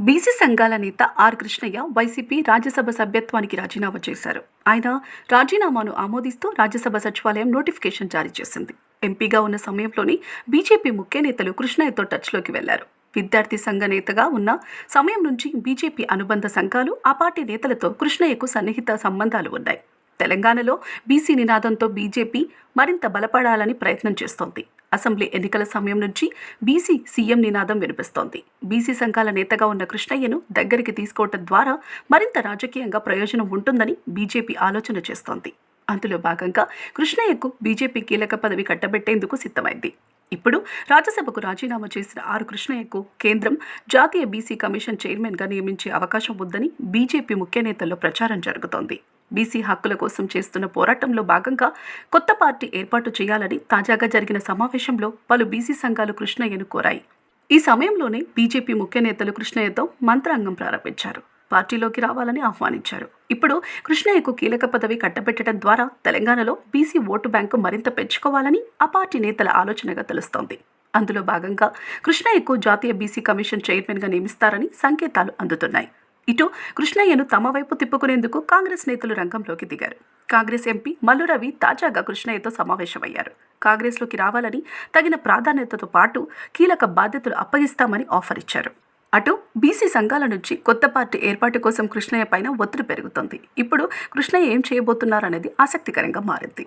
BC సంఘాల నేత are Krishnaiah YCP Rajya Sabha సభ్యత్వానికి రాజీనామా చేశారు. ఆయన రాజీనామాను ఆమోదిస్తూ రాజ్యసభ సచివాలయం నోటిఫికేషన్ జారీ చేసింది. ఎంపీగా ఉన్న సమయంలోనే బీజేపీ ముఖ్య నేతలు కృష్ణయ్యతో టచ్లోకి వెళ్ళారు. విద్యార్థి సంఘ నేతగా ఉన్న సమయం నుంచి బీజేపీ అనుబంధ సంఘాలు ఆ పార్టీ నేతలతో కృష్ణయ్యకు సన్నిహిత సంబంధాలు ఉన్నాయి. తెలంగాణలో బీసీ నినాదంతో బీజేపీ మరింత బలపడాలని ప్రయత్నం చేస్తోంది. అసెంబ్లీ ఎన్నికల సమయం నుంచి బీసీ సీఎం నినాదం వినిపిస్తోంది. బీసీ సంఘాల నేతగా ఉన్న కృష్ణయ్యను దగ్గరికి తీసుకోవటం ద్వారా మరింత రాజకీయంగా ప్రయోజనం ఉంటుందని బీజేపీ ఆలోచన చేస్తోంది. అందులో భాగంగా కృష్ణయ్యకు బీజేపీ కీలక పదవి కట్టబెట్టేందుకు సిద్ధమైంది. ఇప్పుడు రాజ్యసభకు రాజీనామా చేసిన ఆరు కృష్ణయ్యకు కేంద్రం జాతీయ బీసీ కమిషన్ చైర్మన్గా నియమించే అవకాశం ఉందని బీజేపీ ముఖ్య నేతల్లో ప్రచారం జరుగుతోంది. బీసీ హక్కుల కోసం చేస్తున్న పోరాటంలో భాగంగా కొత్త పార్టీ ఏర్పాటు చేయాలని తాజాగా జరిగిన సమావేశంలో పలు బీసీ సంఘాలు కృష్ణయ్యను కోరాయి. ఈ సమయంలోనే బీజేపీ ముఖ్య నేతలు కృష్ణయ్యతో మంత్రాంగం ప్రారంభించారు. పార్టీలోకి రావాలని ఆహ్వానించారు. ఇప్పుడు కృష్ణయ్యకు కీలక పదవి కట్టబెట్టడం ద్వారా తెలంగాణలో బీసీ ఓటు బ్యాంకు మరింత పెంచుకోవాలని ఆ పార్టీ నేతల ఆలోచనగా తెలుస్తోంది. అందులో భాగంగా కృష్ణయ్యకు జాతీయ బీసీ కమిషన్ చైర్మన్గా నియమిస్తారని సంకేతాలు అందుతున్నాయి. ఇటు కృష్ణయ్యను తమ వైపు తిప్పుకునేందుకు కాంగ్రెస్ నేతలు రంగంలోకి దిగారు. కాంగ్రెస్ ఎంపీ మల్లు రవి తాజాగా కృష్ణయ్యతో సమావేశమయ్యారు. కాంగ్రెస్లోకి రావాలని తగిన ప్రాధాన్యతతో పాటు కీలక బాధ్యతలు అప్పగిస్తామని ఆఫర్ ఇచ్చారు. అటు బీసీ సంఘాల నుంచి కొత్త పార్టీ ఏర్పాటు కోసం కృష్ణయ్య పైన ఒత్తిడి పెరుగుతోంది. ఇప్పుడు కృష్ణయ్య ఏం చేయబోతున్నారనేది ఆసక్తికరంగా మారింది.